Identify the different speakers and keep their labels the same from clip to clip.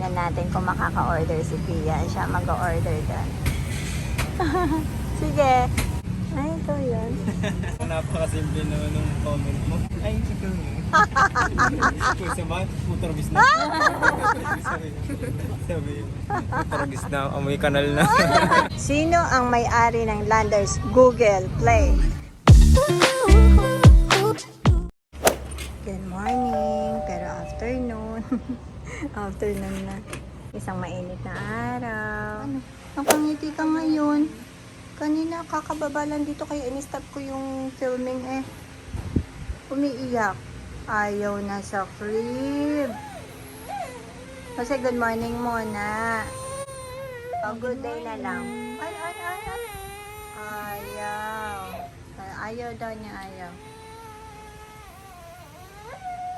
Speaker 1: Tignan natin kung makaka-order si Pia. Siya mag-order doon. Sige. Ay, ito yun.
Speaker 2: Napakasimple naman ng comment mo. Ay, ikaw yun. Kung sa mga, putaragis na. sabi, sabi, putaragis na, amoy kanal na.
Speaker 1: Sino ang may-ari ng Landers Google Play? Afternoon na. Isang mainit na araw. Ano? Nakangiti ka ngayon. Kanina kakababa lang dito kaya in-stop ko yung filming eh. Umiiyak. Ayaw na sa crib. Kasi good morning muna. Oh, good day na lang. Ay, ay, ay, ay. Ayaw. Ayaw daw niya, ayaw.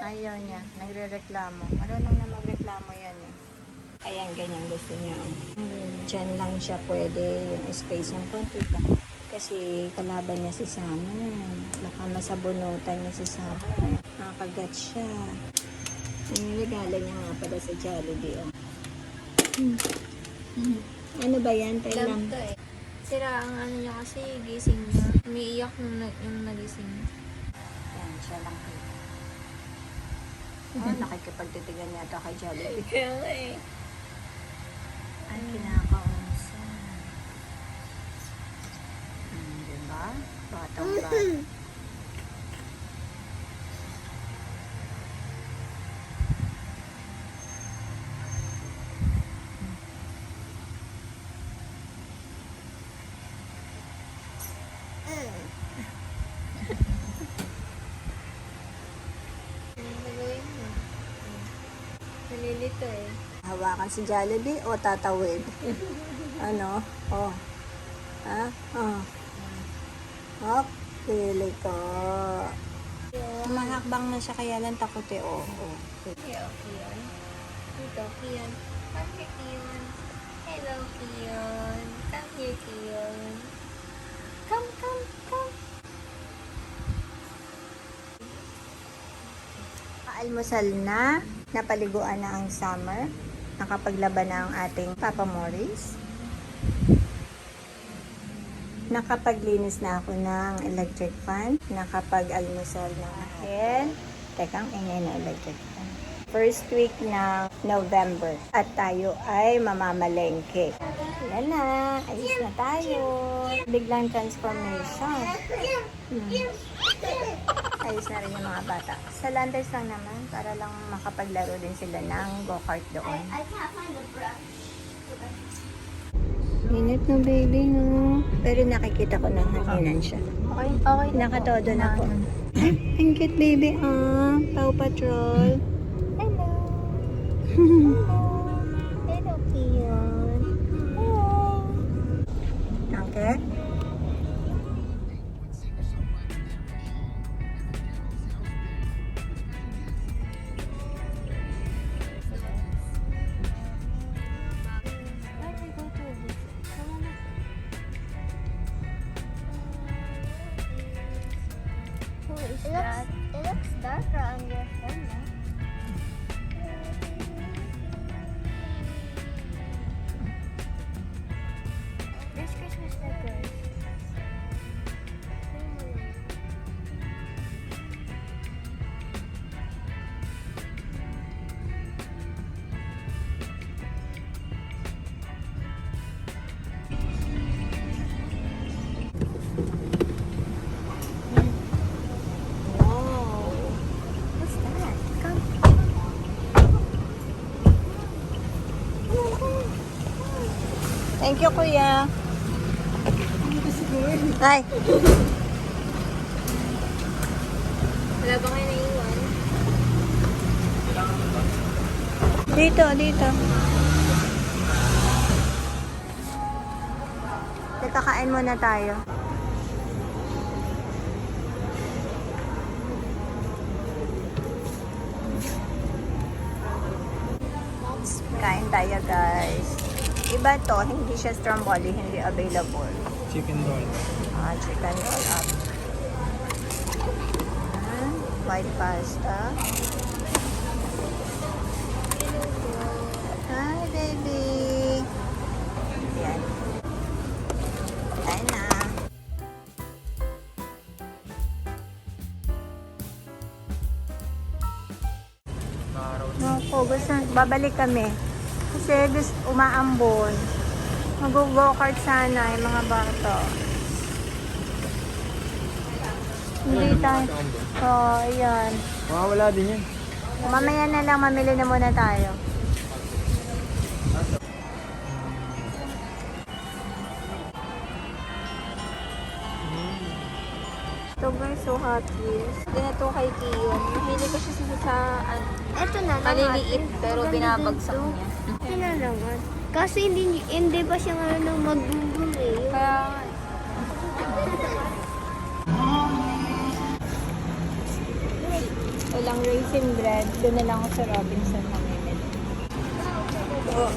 Speaker 1: Ayaw niya. Nagre-reklamo. Marunong na magreklamo yan eh. Ayan, ganyan gusto niya. Hmm, Diyan lang siya pwede yung space ng konti pa. Kasi kalaban niya si Summer. Baka masabunutan niya si Summer. Nakakagat siya. Iniregala niya nga pala sa Jollibee. Oh. Hmm. Hmm. Ano ba yan? Thailand?
Speaker 3: to eh. Sira ang ano niya kasi gising na. Umiiyak nung, yung nagising.
Speaker 1: Yan, siya lang. Oh, nakikipagtitigan yata kay Jollibee.
Speaker 3: Kaya nga eh.
Speaker 1: Ay, kinakaunsa. Hmm, diba? Batang bata.
Speaker 3: Ano gagawin mo? Nalilito eh.
Speaker 1: Hawakan si Jollibee o tatawid? ano? Oh. Ha? Oh. Hop. Pili ko. Mahakbang na siya kaya lang takot eh. Oh. oh.
Speaker 3: Hello, Kion. Dito, Kion. Come here, Kion. Hello, Kion. Come here, Kion. Come, come, come.
Speaker 1: Almusal na. Napaliguan na ang summer. Nakapaglaban na ang ating Papa Morris. Nakapaglinis na ako ng electric fan. Nakapag-almusal na akin. Teka, ang ingay na electric fan. First week ng November. At tayo ay mamamalengke. Yan na. Ayos na tayo. Biglang transformation. Hmm. Ayos na rin yung mga bata. Sa Landers lang naman, para lang makapaglaro din sila ng go-kart doon. Init na baby, no? Pero nakikita ko na hanginan siya.
Speaker 3: Okay, okay.
Speaker 1: Nakatodo na po. Ay, ang cute baby, ah. Paw Patrol.
Speaker 3: Hello. Hello,
Speaker 1: Thank you, kuya. Ay,
Speaker 3: Wala ba kayo naiwan?
Speaker 1: dito, dito. Dito, kain muna tayo. Kain tayo, guys. Iba to, hindi siya stromboli, hindi available.
Speaker 2: Chicken roll.
Speaker 1: Ah, chicken roll up. Ayan, white pasta. Hi, baby. Ayan. Kain na. Naku, gusto, babalik kami. Kasi gusto, umaambon. Mag-go-kart sana yung mga bata. Hindi tayo. Oo, oh, ayan.
Speaker 2: Makawala din yan.
Speaker 1: Mamaya na lang, mamili na muna tayo. So Hot Wheels.
Speaker 3: Hindi na to kay Kiyon. Nabili ko siya sa, sa ano,
Speaker 4: Ito na lang.
Speaker 3: maliliit
Speaker 4: ate.
Speaker 3: pero
Speaker 4: Maganda
Speaker 3: binabagsak
Speaker 4: dito.
Speaker 3: niya.
Speaker 4: Ito na lang. Kasi hindi, hindi pa siya ano magbubul eh.
Speaker 3: Kaya
Speaker 1: Walang raisin bread. Doon na lang ako sa Robinson mamimili. Oh.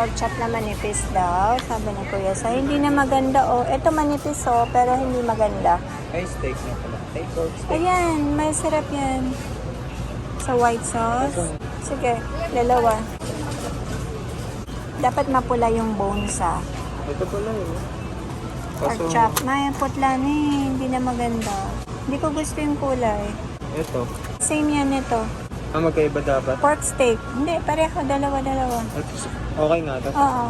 Speaker 1: Pork chop na manipis daw, sabi ni Kuya. So, hindi na maganda oh. Ito manipis oh, pero hindi maganda.
Speaker 2: Ay, steak na pala. Ay, pork steak.
Speaker 1: Ayan, masarap yan. Sa white sauce. Sige, dalawa. Dapat mapula yung bones ah.
Speaker 2: Ito pala yun.
Speaker 1: Pork chop. May putla na eh. Hindi na maganda. Hindi ko gusto yung kulay.
Speaker 2: Ito.
Speaker 1: Same yan ito.
Speaker 2: Ah, magkaiba dapat.
Speaker 1: Pork steak. Hindi, pareho. Dalawa-dalawa.
Speaker 2: Okay nga to.
Speaker 1: Oo.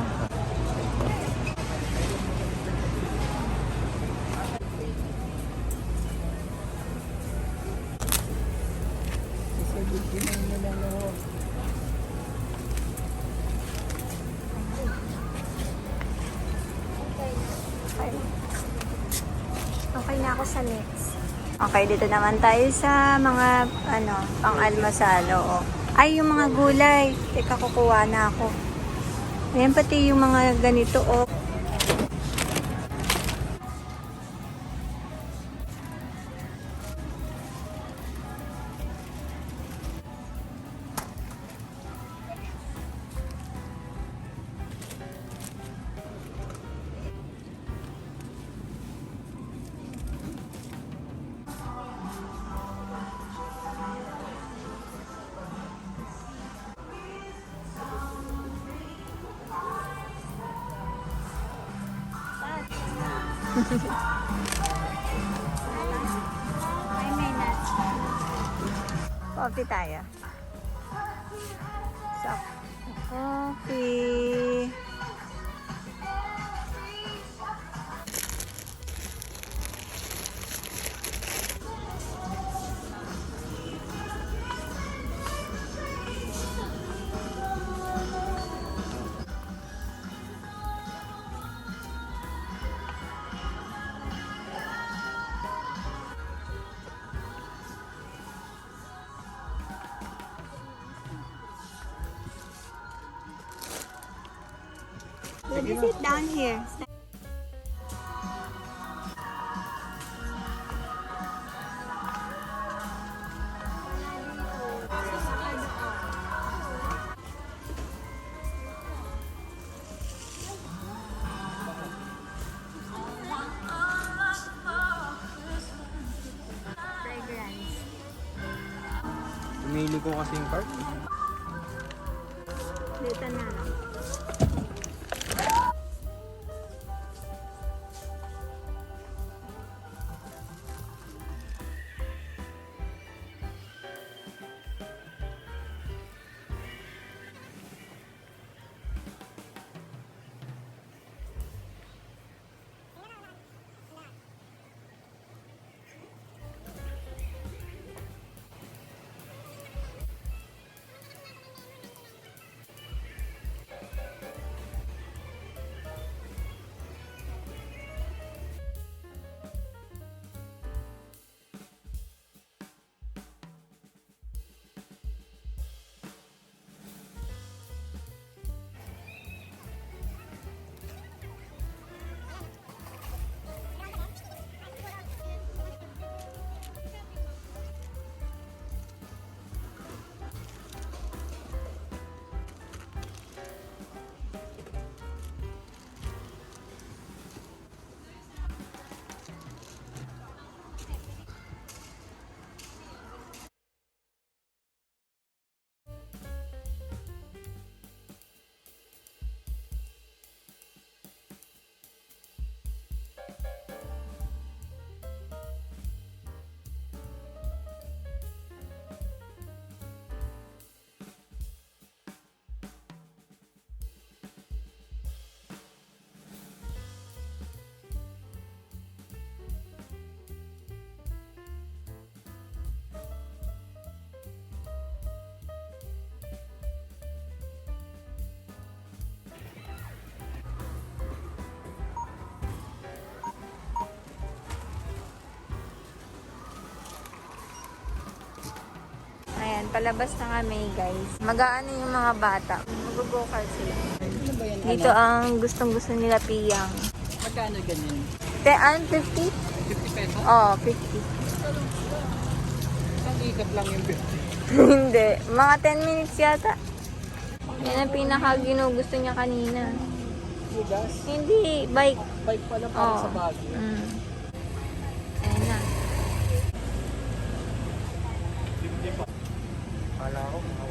Speaker 1: Okay, dito naman tayo sa mga ano, pang-almasal. Oo. Ay, yung mga gulay. Teka, kukuha na ako. Ayan pati yung mga ganito, oh. Coffee tayo. Let me sit down here.
Speaker 2: Pumili ko kasi yung cart.
Speaker 1: Palabas na kami guys. Mag-aano yung mga bata. Mag-go-kart sila. Dito ang gustong gusto nila piyang.
Speaker 2: Magkano ganyan?
Speaker 1: Te, ano, 50?
Speaker 2: 50 pesos?
Speaker 1: Oo, 50.
Speaker 2: Isang ikot lang yung 50.
Speaker 1: Hindi. Mga 10 minutes yata. Yan ang pinaka ginugusto niya kanina.
Speaker 2: Bugas?
Speaker 1: Hindi, bike.
Speaker 2: Bike pala
Speaker 1: Oo.
Speaker 2: sa Baguio.
Speaker 1: Mm. Ayan na.
Speaker 2: Kala ko mga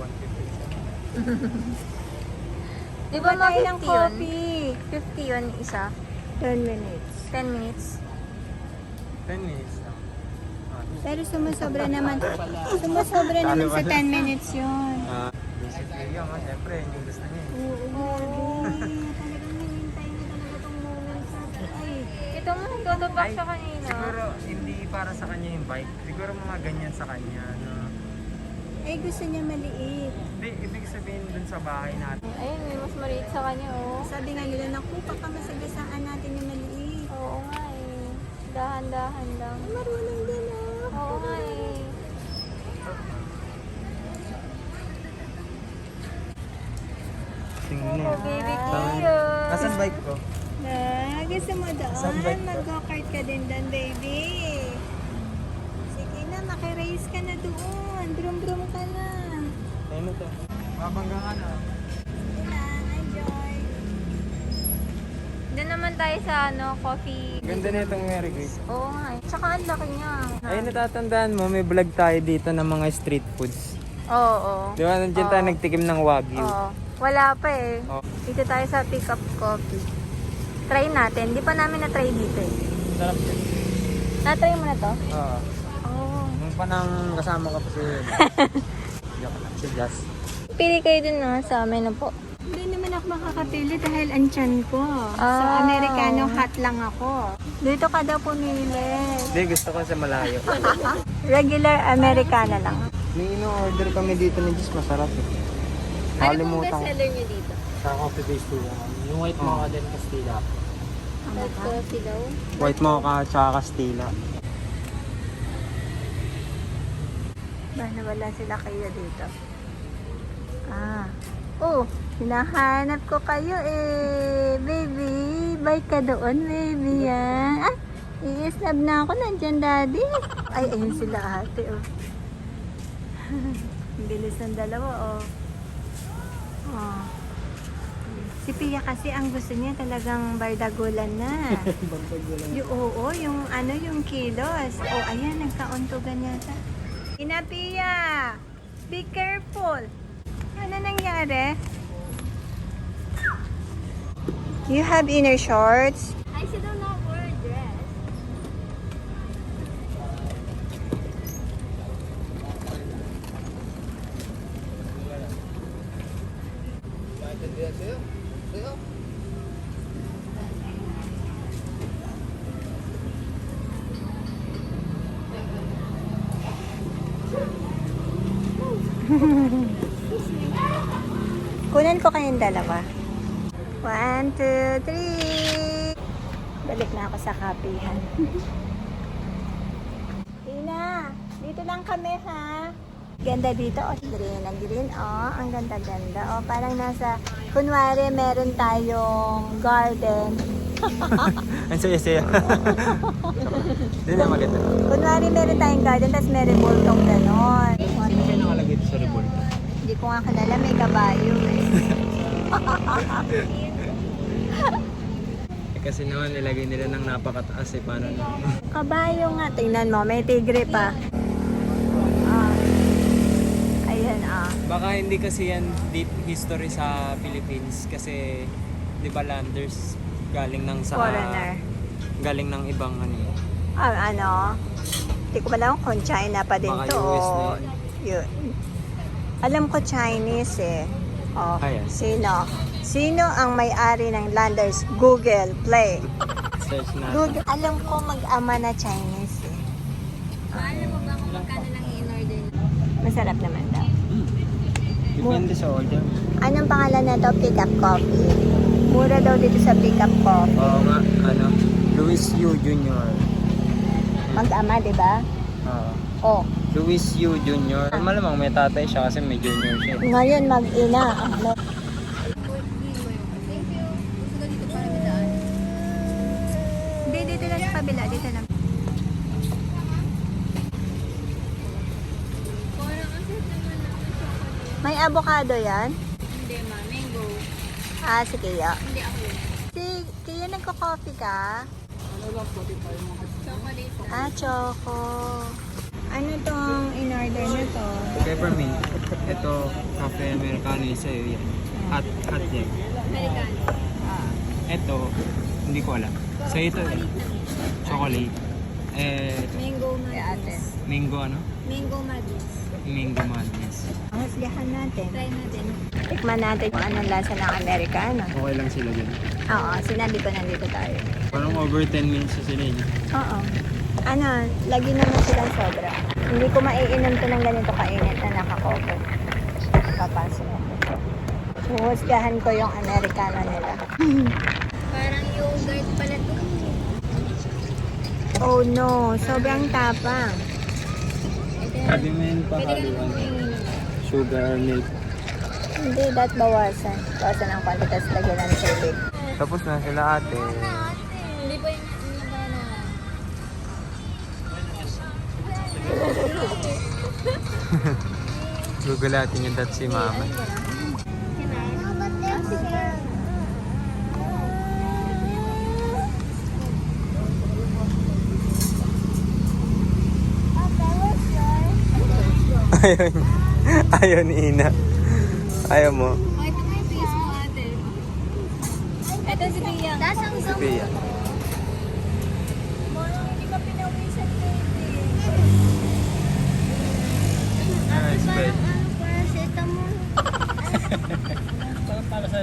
Speaker 2: 150.
Speaker 1: Di ba mga
Speaker 4: tayo ng
Speaker 1: 50 yun? 50 yun isa.
Speaker 4: 10 minutes.
Speaker 1: 10 minutes.
Speaker 2: 10 minutes lang.
Speaker 4: Pero sumusobra naman. Sumusobra naman sa 10 minutes yun.
Speaker 2: Ah, basically yun, ah, syempre, yun yung gusto niya. eh.
Speaker 4: Oo. Talagang hinintay mo talaga tong moment sa Ay,
Speaker 1: Ito mo, nagtotobak siya kanina.
Speaker 2: Siguro, hindi para sa kanya yung bike. Siguro mga ganyan sa kanya. No?
Speaker 4: Ay gusto niya maliit.
Speaker 2: Hindi, ibig sabihin dun sa bahay natin.
Speaker 1: Ayun, may mas maliit sa kanya, oh.
Speaker 4: Sabi nga nila, naku, baka masagasaan natin yung maliit.
Speaker 1: Oo nga eh. Dahan-dahan lang.
Speaker 4: Marunong din ah.
Speaker 1: Oo nga eh.
Speaker 2: Tingnan
Speaker 1: Oh, baby
Speaker 2: Tama.
Speaker 1: Kiyo.
Speaker 2: Nasaan bike ko?
Speaker 4: Na, gusto mo
Speaker 2: Saan ba
Speaker 4: doon?
Speaker 2: ito?
Speaker 4: Mag-go-kart ka din doon, baby. Ka na doon. Brum-brum ka na.
Speaker 2: Ano to? Mabangga ka na.
Speaker 4: Sige na, enjoy.
Speaker 1: Doon naman tayo sa ano, coffee.
Speaker 2: Ganda na itong Mary Grace.
Speaker 1: Oo nga eh. Tsaka ang laki niya.
Speaker 2: Ay, natatandaan mo, may vlog tayo dito ng mga street foods.
Speaker 1: Oo, oo.
Speaker 2: Di ba, nandiyan tayo
Speaker 1: Oo.
Speaker 2: nagtikim ng Wagyu.
Speaker 1: Oo. Wala pa eh.
Speaker 2: Oh.
Speaker 1: Dito tayo sa pick up coffee. Try natin. Di pa namin na-try dito eh.
Speaker 2: Sarap yan.
Speaker 1: Na-try mo na to?
Speaker 2: Oo. Pa nang kasama ka pa si... Joke lang, si Jazz.
Speaker 1: Pili kayo dun na sa menu po.
Speaker 4: Hindi naman ako makakapili dahil ang tiyan ko. So,
Speaker 1: Ah.
Speaker 4: Americano hot lang ako.
Speaker 1: Dito ka daw pumili.
Speaker 2: Hindi, gusto ko sa malayo.
Speaker 1: Regular Americano lang.
Speaker 2: May ino-order kami dito ni Jazz, masarap eh. Nakalimutan ko.
Speaker 1: niyo dito?
Speaker 2: Sa coffee base po Yung white mocha din Castilla.
Speaker 1: Black coffee daw.
Speaker 2: White mocha tsaka Castilla.
Speaker 1: Ba, nawala sila kayo dito. Ah. Oh, hinahanap ko kayo eh. Baby, bye ka doon, baby. Ah, ah i-snap na ako. Nandyan, daddy. Ay, ayun sila ate, oh. Bilis ng dalawa, oh. Oh.
Speaker 4: Si Pia kasi ang gusto niya talagang bardagulan na. yung, oo, yung ano, yung kilos. Oh, ayan, nagkauntugan yata. Ina Pia, be careful. Ano nangyari?
Speaker 1: You have inner shorts?
Speaker 4: I still don't know
Speaker 1: Kunan ko kayong dalawa. One, two, three. Balik na ako sa kapihan. Tina, dito lang kami ha. Ganda dito, oh. Green na green, oh. Ang ganda-ganda, oh. Parang nasa, kunwari, meron tayong garden.
Speaker 2: Ang saya-saya. Hindi na maganda.
Speaker 1: Kunwari, meron tayong garden, tapos meron bultong ganon.
Speaker 2: Sino kayo nakalagay dito sa revolta?
Speaker 1: Hindi ko nga kilala, may kabayo. eh.
Speaker 2: Eh, kasi naman nilagay nila ng napakataas eh. Paano na?
Speaker 1: Kabayo nga. Tingnan mo, may tigre pa. Ah. Ayan ah.
Speaker 2: Baka hindi kasi yan deep history sa Philippines kasi di ba landers galing ng sa
Speaker 1: Foreigner.
Speaker 2: galing ng ibang ano eh.
Speaker 1: Ah, ano? Hindi ko alam kung China pa din
Speaker 2: Baka
Speaker 1: to.
Speaker 2: US na
Speaker 1: Yun. Alam ko Chinese eh. Oh,
Speaker 2: Ayan.
Speaker 1: sino? Sino ang may-ari ng Landers? Google Play.
Speaker 2: search na.
Speaker 1: Google, alam ko mag-ama na Chinese eh.
Speaker 3: Alam mo ba kung magkano lang i-order niyo?
Speaker 1: Masarap naman daw.
Speaker 2: Depende sa order.
Speaker 1: Anong pangalan na to? Pick up coffee. Mura daw dito sa pick up coffee.
Speaker 2: Oo nga, ano, Luis Yu Jr.
Speaker 1: Mag-ama, di ba?
Speaker 2: Oo.
Speaker 1: Oh,
Speaker 2: Luis Yu Jr. Malamang may tatay siya kasi may junior siya.
Speaker 1: ngayon mag-ina. Ano?
Speaker 3: Thank you. Gusto ko dito para midaan.
Speaker 4: Hindi, dito lang sa kabila. Dito lang.
Speaker 3: Chocolate.
Speaker 1: May avocado yan?
Speaker 3: Hindi ma, mango.
Speaker 1: Ah, si Kia.
Speaker 3: Hindi ako.
Speaker 1: Si Kia, nagko-coffee ka?
Speaker 3: Chocolate lang.
Speaker 1: Ah, choco. Ano tong in-order mo to?
Speaker 2: Peppermint. Ito, cafe americano yung sa'yo yan. Hot, hot yan.
Speaker 3: Americano.
Speaker 2: Ito, hindi ko alam. So ito, chocolate. Eh,
Speaker 3: Mango madness.
Speaker 2: mango ano?
Speaker 3: Mango madness.
Speaker 2: Mango madness.
Speaker 1: Ang husgahan natin.
Speaker 3: Try natin.
Speaker 1: Tikman natin kung anong lasa ng Americano.
Speaker 2: Okay lang sila dyan.
Speaker 1: Oo, sinabi ko nandito tayo.
Speaker 2: Parang over 10 minutes na sila yun.
Speaker 1: Oo. Ano, lagi naman silang sobra. Hindi ko maiinom to ng ganito kainit na nakakoko. Papasok ako. Huhusgahan ko yung Americano nila.
Speaker 3: Parang yogurt pala to.
Speaker 1: Oh no, sobrang tapang.
Speaker 2: Sabi mo yun pa
Speaker 3: Pwede ka
Speaker 2: haluan.
Speaker 3: naman kumain.
Speaker 2: Sugar milk.
Speaker 1: Hindi, that bawasan. Bawasan ang konti, tapos lagyan ng tubig.
Speaker 2: Tapos na sila ate. Gugulatin yung dot si mama. Ayaw ni Ina. Ayaw mo.
Speaker 3: Ito. Ito si Pia. Lasang
Speaker 2: Si Pia.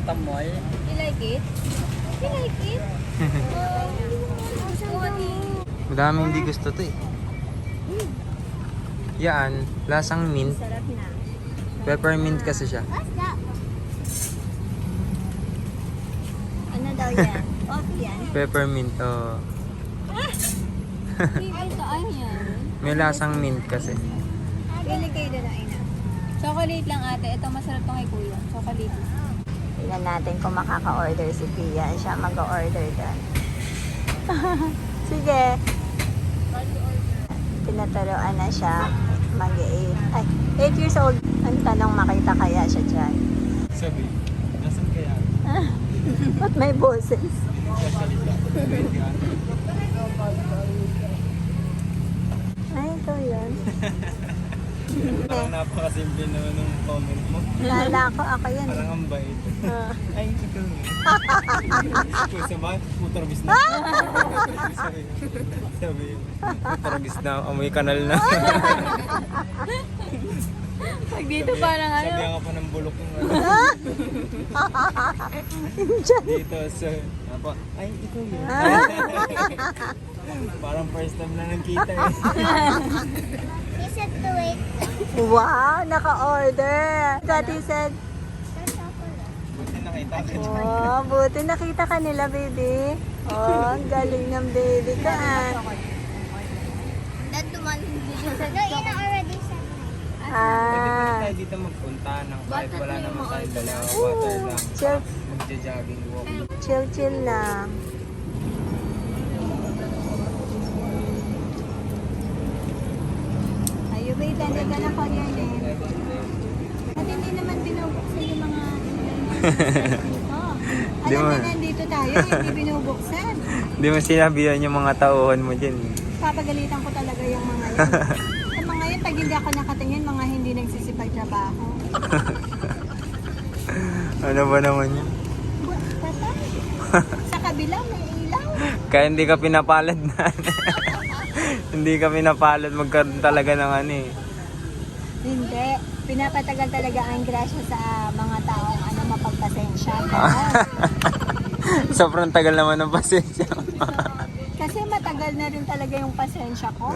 Speaker 2: Sa tamoy.
Speaker 3: You like it? You like it?
Speaker 2: Madami hindi gusto to eh. Yan, lasang mint.
Speaker 1: Na.
Speaker 2: Peppermint kasi siya.
Speaker 1: Ano daw yan? Coffee yan?
Speaker 2: Peppermint, oh. May lasang mint kasi.
Speaker 1: Pili kayo ang ina.
Speaker 3: Chocolate lang ate. Ito masarap to kay kuya. Chocolate.
Speaker 1: Tingnan natin kung makaka-order si Pia. Siya mag-order doon. Sige. Tinaturoan na siya. Mag-8. Ay, 8 years old. Ang tanong, makita kaya siya dyan.
Speaker 2: Sabi, nasan kaya?
Speaker 1: Ba't may boses? Ay, ito yun.
Speaker 2: Parang napakasimple naman ng comment mo.
Speaker 1: Lala ko, ako yan.
Speaker 2: Parang ang bait.
Speaker 1: Ah.
Speaker 2: Ay, ikaw nga. Kung sa ba, putrabis na. sabi, sabi, putrabis na, amoy kanal na.
Speaker 3: Pag dito parang ano?
Speaker 2: Sabi nga pa ng bulok yung ano. Dito sa, apa, ay, ikaw yun. Parang first time na nakita eh.
Speaker 3: He said to wait.
Speaker 1: wow, naka-order. Daddy said,
Speaker 2: Buti nakita ka dyan.
Speaker 1: oh, buti nakita ka nila, baby. Oh, ang galing ng baby ka. ah.
Speaker 3: That the one who said No, Ina already said
Speaker 2: Pwede
Speaker 1: Ah,
Speaker 2: tayo dito magpunta ng kahit wala naman tayong dalawa, water lang.
Speaker 1: chill,
Speaker 2: Magja-jogging walk.
Speaker 1: chill, chill lang. Ayo, wait, hindi ka na Korean eh. At hindi naman binubuksan yung mga dito.
Speaker 2: Di
Speaker 1: Alam
Speaker 2: mo-
Speaker 1: na nandito tayo, hindi binubuksan.
Speaker 2: Hindi mo sinabi yan yung mga tauhan mo dyan.
Speaker 1: Papagalitan ko talaga yung mga yan. Pag hindi ako nakatingin, mga hindi nagsisipag trabaho.
Speaker 2: Ano ba naman yun?
Speaker 1: Patay. Sa kabila, may ilaw.
Speaker 2: Kaya hindi ka pinapalad na. hindi ka pinapalad magkaroon talaga ng ano eh.
Speaker 1: Hindi. Pinapatagal talaga ang grasya sa mga taong ano, mapagpasensya.
Speaker 2: Sobrang tagal naman ng pasensya.
Speaker 1: Kasi matagal na rin talaga yung pasensya ko.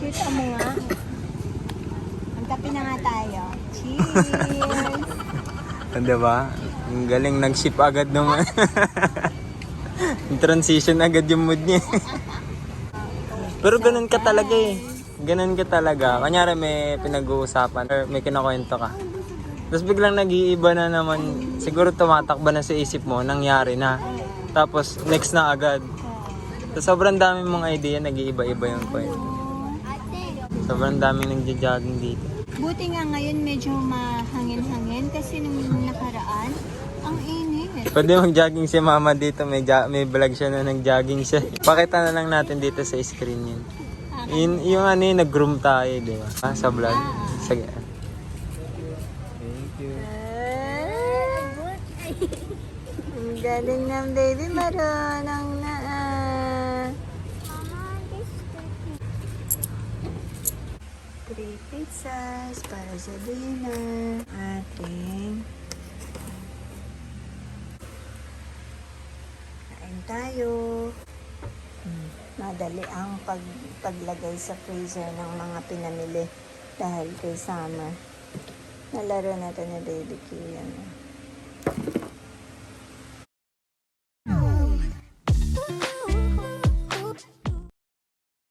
Speaker 1: Kita mo nga. Magkape na nga tayo. Cheers!
Speaker 2: Ano ba? Ang galing nag-ship agad naman. Transition agad yung mood niya. Pero ganun ka talaga eh. ganun ka talaga. Kanyari may pinag-uusapan or may kinakwento ka. Tapos biglang nag-iiba na naman, siguro tumatakba na sa isip mo, nangyari na. Tapos next na agad. So, sobrang dami mong idea, nag-iiba-iba yung kwento. Sobrang daming nagja-jogging dito.
Speaker 1: Buti nga ngayon medyo mahangin-hangin kasi nung nakaraan, ang init.
Speaker 2: Pwede mag-jogging si mama dito, may, ja- may vlog siya na nag-jogging siya. Pakita na lang natin dito sa screen yun. Yun, yung ano yung nag-groom tayo, di ba? Ah, sa vlog. Sige. Thank you.
Speaker 1: Ang galing ng baby, marunong na. ah. Three pizzas para sa dinner. Ating kain tayo. Madali ang pag, paglagay sa freezer ng mga pinamili dahil kay Summer. Nalaro na to ni Baby Kian.